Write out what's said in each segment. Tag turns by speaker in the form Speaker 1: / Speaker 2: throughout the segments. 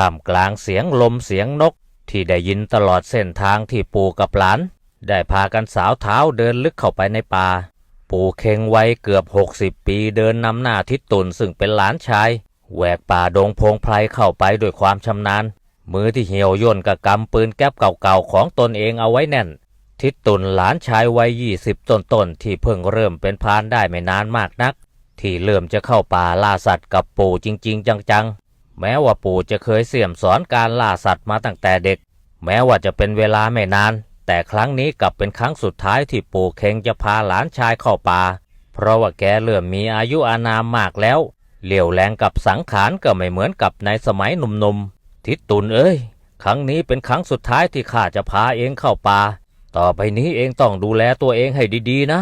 Speaker 1: ท่ามกลางเสียงลมเสียงนกที่ได้ยินตลอดเส้นทางที่ปู่กับหลาน ได้พากันสาวเท้าเดินลึกเข้าไปในป่า ปู่เค็งวัยเกือบหกสิบปีเดินนำหน้าทิศตุนซึ่งเป็นหลานชายแหวกป่าดงพงไพรเข้าไปด้วยความชำนาญ มือที่เหี่ยวย่นกับกำปืนแก๊ปเก่าๆของตนเองเอาไว้แน่น ทิศตุนหลานชายวัยยี่สิบต้นๆที่เพิ่งเริ่มเป็นพรานได้ไม่นานมากนัก ที่เริ่มจะเข้าป่าล่าสัตว์กับปู่จริง ๆ จังๆ แม้ว่าปู่จะเคยเสี่ยมสอนการล่าสัตว์มาตั้งแต่เด็ก แม้ว่าจะเป็นเวลาไม่นาน แต่ครั้งนี้กลับเป็นครั้งสุดท้ายที่ปู่เคงจะพาหลานชายเข้าป่า เพราะว่าแกเริ่มมีอายุอานามมากแล้ว เหลี่ยวแรงกับสังขารก็ไม่เหมือนกับในสมัยหนุ่มๆ ทิศตุนเอ้ย ครั้งนี้เป็นครั้งสุดท้ายที่ข้าจะพาเองเข้าป่า ต่อไปนี้เองต้องดูแลตัวเองให้ดีๆนะ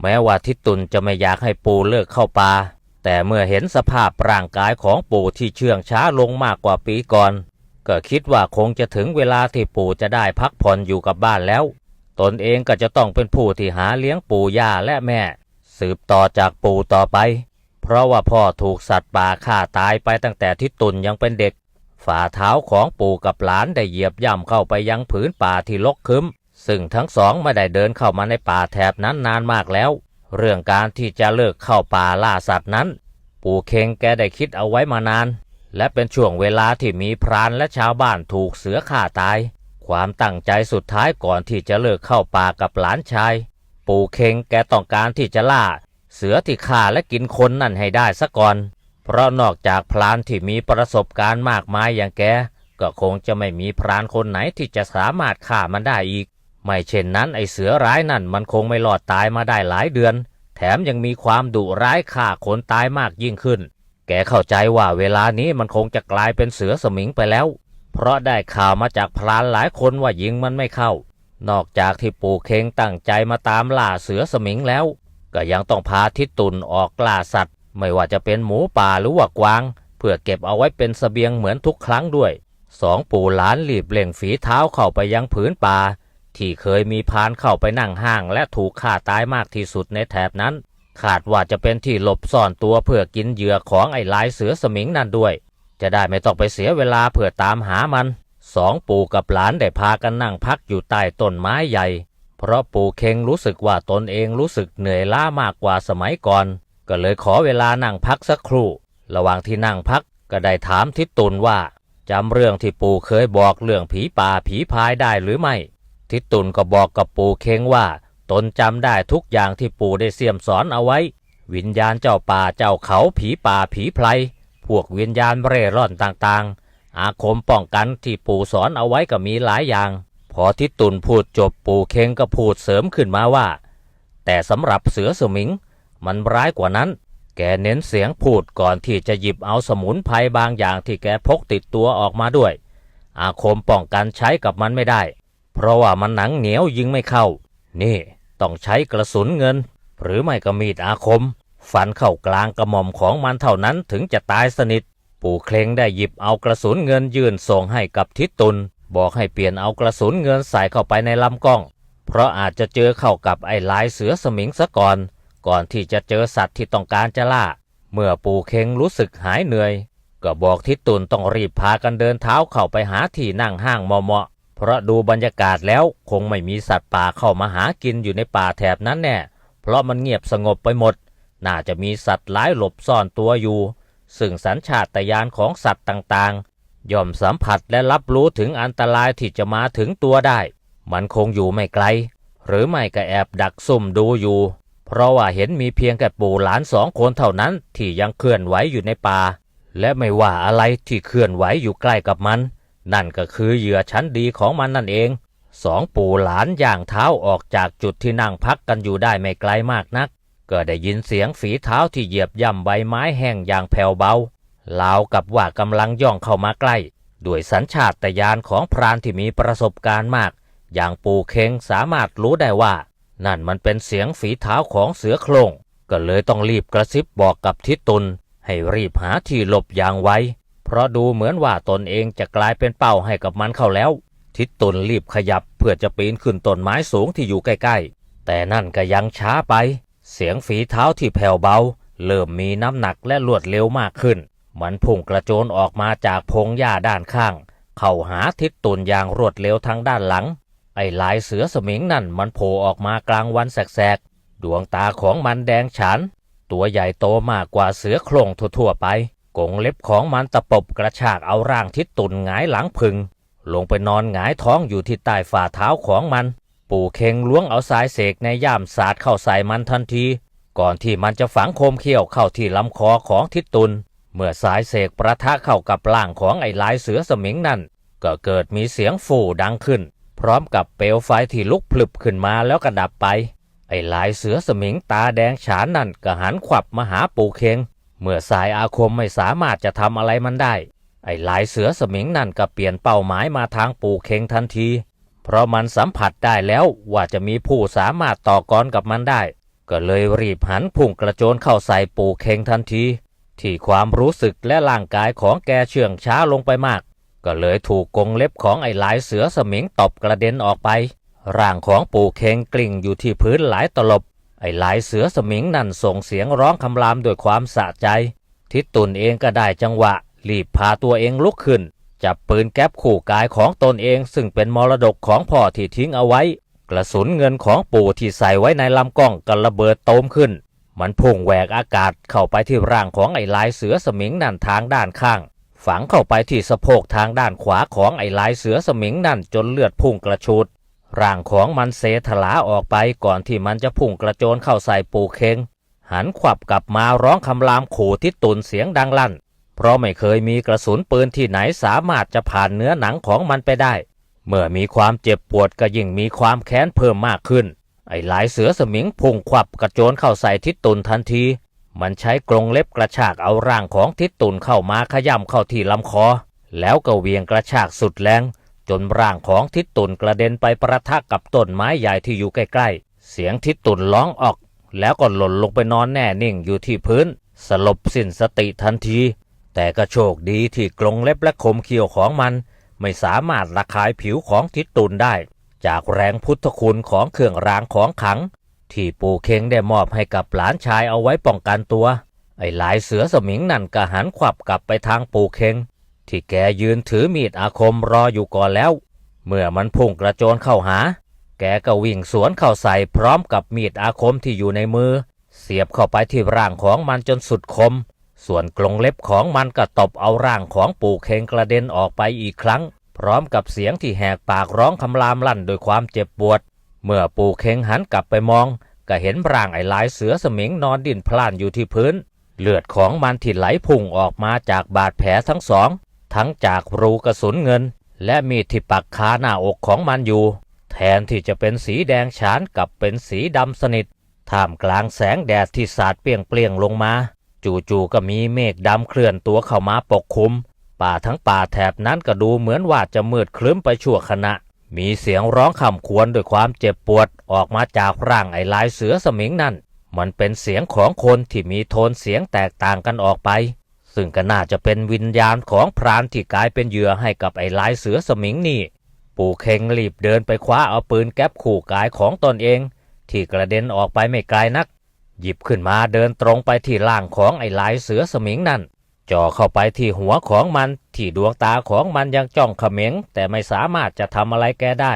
Speaker 1: แม้ว่าทิศตุนจะไม่อยากให้ปู่เลิกเข้าป่า แต่เมื่อเห็นสภาพร่างกายของปู่ที่เชื่องช้าลงมากกว่าปีก่อน ก็คิดว่าคงจะถึงเวลาที่ปู่จะได้พักผ่อนอยู่กับบ้านแล้ว ตนเองก็จะต้องเป็นผู้ที่หาเลี้ยงปู่ย่าและแม่ สืบต่อจากปู่ต่อไป เพราะว่าพ่อถูกสัตว์ป่าฆ่าตายไปตั้งแต่ทิศตุนยังเป็นเด็ก ฝ่าเท้าของปู่กับหลานได้เหยียบย่ำเข้าไปยังผืนป่าที่รกคึ้ม ซึ่งทั้งสองไม่ได้เดินเข้ามาในป่าแถบนั้นนานมากแล้ว เรื่องการที่จะเลิกเข้าป่าล่าสัตว์นั้น ปู่เคงแกได้คิดเอาไว้มานาน และเป็นช่วงเวลาที่มีพรานและชาวบ้านถูกเสือฆ่าตาย ความตั้งใจสุดท้ายก่อนที่จะเลิกเข้าป่ากับหลานชาย ปู่เคงแกต้องการที่จะล่า เสือที่ฆ่าและกินคนนั่นให้ได้ซะก่อน เพราะนอกจากพรานที่มีประสบการณ์มากมายอย่างแกก็คงจะไม่มีพรานคนไหนที่จะสามารถฆ่ามันได้อีก ไม่เช่นนั้นไอเสือร้ายนั่นมันคงไม่รอดตายมาได้หลายเดือน แถมยังมีความดุร้ายฆ่าคนตายมากยิ่งขึ้น แกเข้าใจว่าเวลานี้มันคงจะกลายเป็นเสือสมิงไปแล้ว เพราะได้ข่าวมาจากพรานหลายคนว่ายิงมันไม่เข้า นอกจากที่ปู่เคงตั้งใจมาตามล่าเสือสมิงแล้ว ก็ยังต้องพาทิตุนออกล่าสัตว์ ไม่ว่าจะเป็นหมูป่าหรือว่ากวาง เพื่อเก็บเอาไว้เป็นเสบียงเหมือนทุกครั้งด้วยสองปู่หลานรีบเล่งฝีเท้าเข้าไปยังผืนป่า ที่เคยมีพานเข้าไปนั่งห้างและถูกฆ่าตายมากที่สุดในแถบนั้น คาดว่าจะเป็นที่หลบซ่อนตัวเพื่อกินเหยื่อของไอ้ลายเสือสมิงนั่นด้วย จะได้ไม่ต้องไปเสียเวลาเพื่อตามหามัน สองปู่กับหลานได้พากันนั่งพักอยู่ใต้ต้นไม้ใหญ่ เพราะปู่เคงรู้สึกว่าตนเองรู้สึกเหนื่อยล้ามากกว่าสมัยก่อน ก็เลยขอเวลานั่งพักสักครู่ ระหว่างที่นั่งพักก็ได้ถามทิศตุนว่าจำเรื่องที่ปู่เคยบอกเรื่องผีป่าผีพายได้หรือไม่ ทิศตุนก็บอกกับปู่เคงว่า ตนจำได้ทุกอย่างที่ปู่ได้เสี่ยมสอนเอาไว้ วิญญาณเจ้าป่าเจ้าเขาผีป่าผีไพรพวกวิญญาณเร่ร่อนต่างๆ อาคมป้องกันที่ปู่สอนเอาไว้ก็มีหลายอย่าง พอทิศตุนพูดจบปู่เคงก็พูดเสริมขึ้นมาว่า แต่สำหรับเสือสมิง มันร้ายกว่านั้น แกเน้นเสียงพูดก่อนที่จะหยิบเอาสมุนไพรบางอย่างที่แกพกติดตัวออกมาด้วย อาคมป้องกันใช้กับมันไม่ได้ เพราะว่ามันหนังเหนียวยิงไม่เข้า นี่ต้องใช้กระสุนเงิน หรือไม่ก็มีดอาคม ฟันเข้ากลางกระหม่อมของมันเท่านั้นถึงจะตายสนิท ปู่เคลงได้หยิบเอากระสุนเงินยื่นส่งให้กับทิศตุนบอกให้เปลี่ยนเอากระสุนเงินใส่เข้าไปในลำกล้อง เพราะอาจจะเจอเข้ากับไอ้ลายเสือสมิงซะก่อน ก่อนที่จะเจอสัตว์ที่ต้องการจะล่า เมื่อปู่เคงรู้สึกหายเหนื่อย ก็บอกทิศตุนต้องรีบพากันเดินเท้าเข้าไปหาที่นั่งห้างเหมาะ เพราะดูบรรยากาศแล้วคงไม่มีสัตว์ป่าเข้ามาหากินอยู่ในป่าแถบนั้นแน่ เพราะมันเงียบสงบไปหมด น่าจะมีสัตว์หลายหลบซ่อนตัวอยู่ ซึ่งสัญชาตญาณของสัตว์ต่างๆ ย่อมสัมผัสและรับรู้ถึงอันตรายที่จะมาถึงตัวได้ มันคงอยู่ไม่ไกล หรือไม่ก็แอบดักซุ่มดูอยู่ เพราะว่าเห็นมีเพียงแค่ปู่หลานสองคนเท่านั้นที่ยังเคลื่อนไหวอยู่ในป่า และไม่ว่าอะไรที่เคลื่อนไหวอยู่ใกล้กับมัน นั่นก็คือเหยื่อชั้นดีของมันนั่นเองสองปู่หลานย่างเท้าออกจากจุดที่นั่งพักกันอยู่ได้ไม่ไกลมากนัก ก็ได้ยินเสียงฝีเท้าที่เหยียบย่ำใบไม้แห้งอย่างแผ่วเบาลาวกับว่ากำลังย่องเข้ามาใกล้ ด้วยสัญชาตญาณของพรานที่มีประสบการณ์มาก อย่างปู่เคงสามารถรู้ได้ว่า นั่นมันเป็นเสียงฝีเท้าของเสือโคร่งก็เลยต้องรีบกระซิบบอกกับทิศตุนให้รีบหาที่หลบอย่างไว เพราะดูเหมือนว่าตนเองจะกลายเป็นเป้าให้กับมันเข้าแล้ว ทิศตนรีบขยับเพื่อจะปีนขึ้นต้นไม้สูงที่อยู่ใกล้ๆ แต่นั่นก็ยังช้าไป เสียงฝีเท้าที่แผ่วเบา เริ่มมีน้ำหนักและรวดเร็วมากขึ้น มันพุ่งกระโจนออกมาจากพงหญ้าด้านข้าง เข้าหาทิศตนอย่างรวดเร็วทางด้านหลัง ไอ้ลายเสือสมิงนั่นมันโผล่ออกมากลางวันแสกๆ ดวงตาของมันแดงฉาน ตัวใหญ่โตมากกว่าเสือโคร่งทั่วๆไป กงเล็บของมันตะปบกระชากเอาร่างทิศตุนหงายหลังพึง ลงไปนอนหงายท้องอยู่ที่ใต้ฝ่าเท้าของมัน ปู่เคงล้วงเอาสายเสกในย่ามสาดเข้าใส่มันทันที ก่อนที่มันจะฝังโคมเขี้ยวเข้าที่ลำคอของทิศตุน เมื่อสายเสกประทะเข้ากับร่างของไอ้ลายเสือสมิงนั่น ก็เกิดมีเสียงฟู่ดังขึ้น พร้อมกับเปลวไฟที่ลุกพลึบขึ้นมาแล้วก็ดับไปไอ้ลายเสือสมิงตาแดงฉานนั่นก็หันขวับมาหาปู่เคง เมื่อสายอาคมไม่สามารถจะทำอะไรมันได้ ไอ้หลายเสือสมิงนั่นก็เปลี่ยนเป้าหมายมาทางปู่เค็งทันที เพราะมันสัมผัสได้แล้วว่าจะมีผู้สามารถต่อกรกับมันได้ ก็เลยรีบหันพุ่งกระโจนเข้าใส่ปู่เค็งทันที ที่ความรู้สึกและร่างกายของแกเชื่องช้าลงไปมาก ก็เลยถูกกงเล็บของไอ้หลายเสือสมิงตบกระเด็นออกไป ร่างของปู่เค็งกลิ้งอยู่ที่พื้นหลายตลบ ไอ้หลายเสือสมิงนั่นส่งเสียงร้องคำรามด้วยความสะใจ ทิศตุนเองก็ได้จังหวะ รีบพาตัวเองลุกขึ้น จับปืนแก๊ปขู่กายของตนเอง ซึ่งเป็นมรดกของพ่อที่ทิ้งเอาไว้ กระสุนเงินของปู่ที่ใส่ไว้ในลำกล้องก็ระเบิดโตมขึ้น มันพุ่งแหวกอากาศเข้าไปที่ร่างของไอ้ลายเสือสมิงนั่นทางด้านข้าง ฝังเข้าไปที่สะโพกทางด้านขวาของไอ้ลายเสือสมิงนั่นจนเลือดพุ่งกระชูด ร่างของมันเซถลาออกไปก่อนที่มันจะพุ่งกระโจนเข้าใส่ปูเคงหันขวับกลับมาร้องคำรามขู่ทิศตุนเสียงดังลั่น เพราะไม่เคยมีกระสุนปืนที่ไหนสามารถจะผ่านเนื้อหนังของมันไปได้ เมื่อมีความเจ็บปวดก็ยิ่งมีความแค้นเพิ่มมากขึ้น ไอ้หลายเสือสมิงพุ่งขวับกระโจนเข้าใส่ทิศตุนทันที มันใช้กรงเล็บกระชากเอาร่างของทิศตุนเข้ามาขย่ำเข้าที่ลำคอ แล้วก็เวียงกระชากสุดแรง จนร่างของทิศตุนกระเด็นไปประทะกับต้นไม้ใหญ่ที่อยู่ใกล้ๆ เสียงทิศตุนร้องออก แล้วก็หล่นลงไปนอนแน่นิ่งอยู่ที่พื้น สลบสิ้นสติทันที แต่ก็โชคดีที่กรงเล็บและคมเขี้ยวของมัน ไม่สามารถระคายผิวของทิศตุนได้ จากแรงพุทธคุณของเครื่องรางของขัง ที่ปู่เคงได้มอบให้กับหลานชายเอาไว้ป้องกันตัว ไอ้หลายเสือสมิงนั่นก็หันขวับกลับไปทางปู่เคง ที่แกยืนถือมีดอาคมรออยู่ก่อนแล้ว เมื่อมันพุ่งกระโจนเข้าหา แกก็วิ่งสวนเข้าใส่พร้อมกับมีดอาคมที่อยู่ในมือ เสียบเข้าไปที่ร่างของมันจนสุดคม ส่วนกรงเล็บของมันก็ตบเอาร่างของปู่เคงกระเด็นออกไปอีกครั้ง พร้อมกับเสียงที่แหกปากร้องคำรามลั่นด้วยความเจ็บปวด เมื่อปู่เคงหันกลับไปมอง ก็เห็นร่างไอ้ลายเสือสมิงนอนดิ้นพล่านอยู่ที่พื้น เลือดของมันที่ไหลพุ่งออกมาจากบาดแผลทั้งสอง ทั้งจากรูกระสุนเงิน และมีดที่ปักคาหน้าอกของมันอยู่ แทนที่จะเป็นสีแดงฉานกับเป็นสีดำสนิท ท่ามกลางแสงแดดที่สาดเปรี้ยงเปลี่ยงลงมา จู่ๆก็มีเมฆดำเคลื่อนตัวเข้ามาปกคลุม ป่าทั้งป่าแถบนั้นก็ดูเหมือนว่าจะมืดครึ้มไปชั่วขณะ มีเสียงร้องคำควรด้วยความเจ็บปวดออกมาจากร่างไอ้ลายเสือสมิงนั่น มันเป็นเสียงของคนที่มีโทนเสียงแตกต่างกันออกไป ซึ่งก็น่าจะเป็นวิญญาณของพรานที่กลายเป็นเหยื่อให้กับไอ้ลายเสือสมิงนี่ ปู่เคงรีบเดินไปคว้าเอาปืนแก๊ปขู่กายของตนเอง ที่กระเด็นออกไปไม่ไกลนัก หยิบขึ้นมาเดินตรงไปที่ล่างของไอ้ลายเสือสมิงนั่นจ่อเข้าไปที่หัวของมันที่ดวงตาของมันยังจ้องเขม็งแต่ไม่สามารถจะทำอะไรแกได้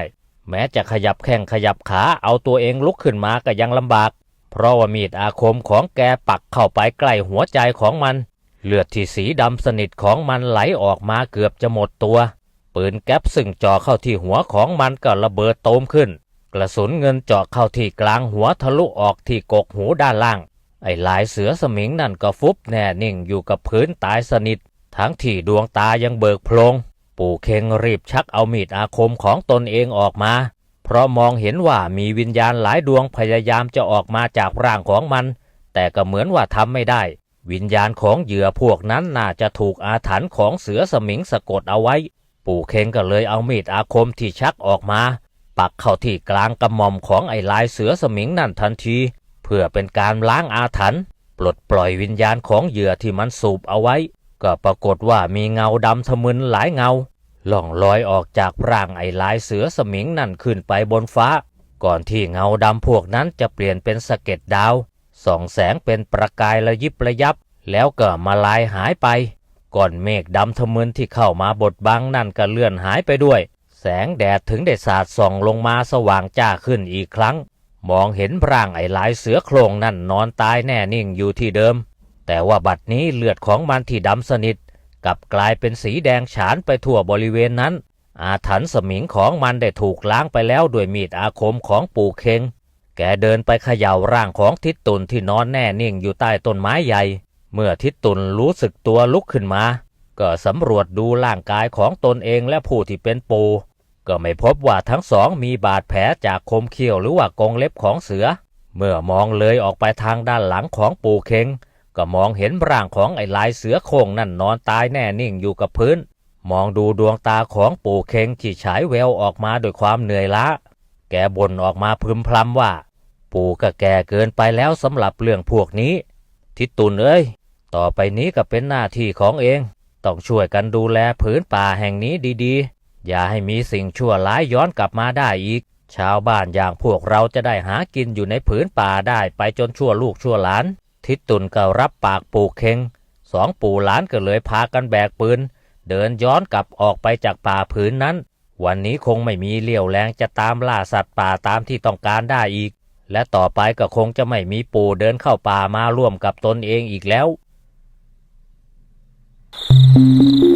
Speaker 1: แม้จะขยับแข้งขยับขาเอาตัวเองลุกขึ้นมาก็ยังลำบาก เพราะว่ามีดอาคมของแกปักเข้าไปใกล้หัวใจของมัน เลือดที่สีดำสนิทของมันไหลออกมาเกือบจะหมดตัว ปืนแก๊ปซึ่งจ่อเข้าที่หัวของมันก็ระเบิดโตมขึ้น กระสุนเงินเจาะเข้าที่กลางหัวทะลุออกที่กกหูด้านล่าง ไอ้ลายเสือสมิงนั่นก็ฟุบแน่นิ่งอยู่กับพื้นตายสนิท ทั้งที่ดวงตายังเบิกโพลงปู่เคงรีบชักเอามีดอาคมของตนเองออกมา เพราะมองเห็นว่ามีวิญญาณหลายดวงพยายามจะออกมาจากร่างของมัน แต่ก็เหมือนว่าทำไม่ได้ วิญญาณของเหยื่อพวกนั้นน่าจะถูกอาถรรพ์ของเสือสมิงสะกดเอาไว้ ปู่เคงก็เลยเอามีดอาคมที่ชักออกมา ปักเข้าที่กลางกระหม่อมของไอ้ลายเสือสมิงนั่นทันที เพื่อเป็นการล้างอาถรรพ์ปลดปล่อยวิญญาณของเหยื่อที่มันสูบเอาไว้ ก็ปรากฏว่ามีเงาดำทะมึนหลายเงาล่องลอยออกจากร่างไอ้ลายเสือสมิงนั่นขึ้นไปบนฟ้า ก่อนที่เงาดำพวกนั้นจะเปลี่ยนเป็นสะเก็ดดาว ส่องแสงเป็นประกายระยิบระยับ แล้วก็มาลายหายไปก้อนเมฆดำทะมึนที่เข้ามาบดบังนั่นก็เลื่อนหายไปด้วย แสงแดดถึงได้สาดส่องลงมาสว่างจ้าขึ้นอีกครั้ง มองเห็นร่างไอ้ลายเสือโครงนั่นนอนตายแน่นิ่งอยู่ที่เดิม แต่ว่าบัดนี้เลือดของมันที่ดำสนิทกลับกลายเป็นสีแดงฉานไปทั่วบริเวณนั้น อาถรรพ์สมิงของมันได้ถูกล้างไปแล้วด้วยมีดอาคมของปู่เคง แกเดินไปเขย่าร่างของทิศตุนที่นอนแน่นิ่งอยู่ใต้ต้นไม้ใหญ่ เมื่อทิศตุนรู้สึกตัวลุกขึ้นมา ก็สำรวจดูร่างกายของตนเองและผู้ที่เป็นปูก็ไม่พบว่าทั้งสองมีบาดแผลจากคมเขี้ยวหรือว่ากรงเล็บของเสือ เมื่อมองเลยออกไปทางด้านหลังของปูเคงก็มองเห็นร่างของไอ้ลายเสือโคงนั่นนอนตายแน่นิ่งอยู่กับพื้น มองดูดวงตาของปูเคงที่ฉายแววออกมาด้วยความเหนื่อยล้า แกบ่นออกมาพึมพำว่า ปู่ก็แก่เกินไปแล้วสำหรับเรื่องพวกนี้ ทิตุนเอ้ย ต่อไปนี้ก็เป็นหน้าที่ของเอง ต้องช่วยกันดูแลผืนป่าแห่งนี้ดีๆ อย่าให้มีสิ่งชั่วร้ายย้อนกลับมาได้อีก ชาวบ้านอย่างพวกเราจะได้หากินอยู่ในผืนป่าได้ไปจนชั่วลูกชั่วหลาน ทิตุนก็รับปากปู่เคงสองปู่หลานก็เลยพากันแบกปืน เดินย้อนกลับออกไปจากป่าผืนนั้น วันนี้คงไม่มีเลี่ยวแรงจะตามล่าสัตว์ป่าตามที่ต้องการได้อีก และต่อไปก็คงจะไม่มีปู่เดินเข้าป่ามาร่วมกับตนเองอีกแล้ว
Speaker 2: Thank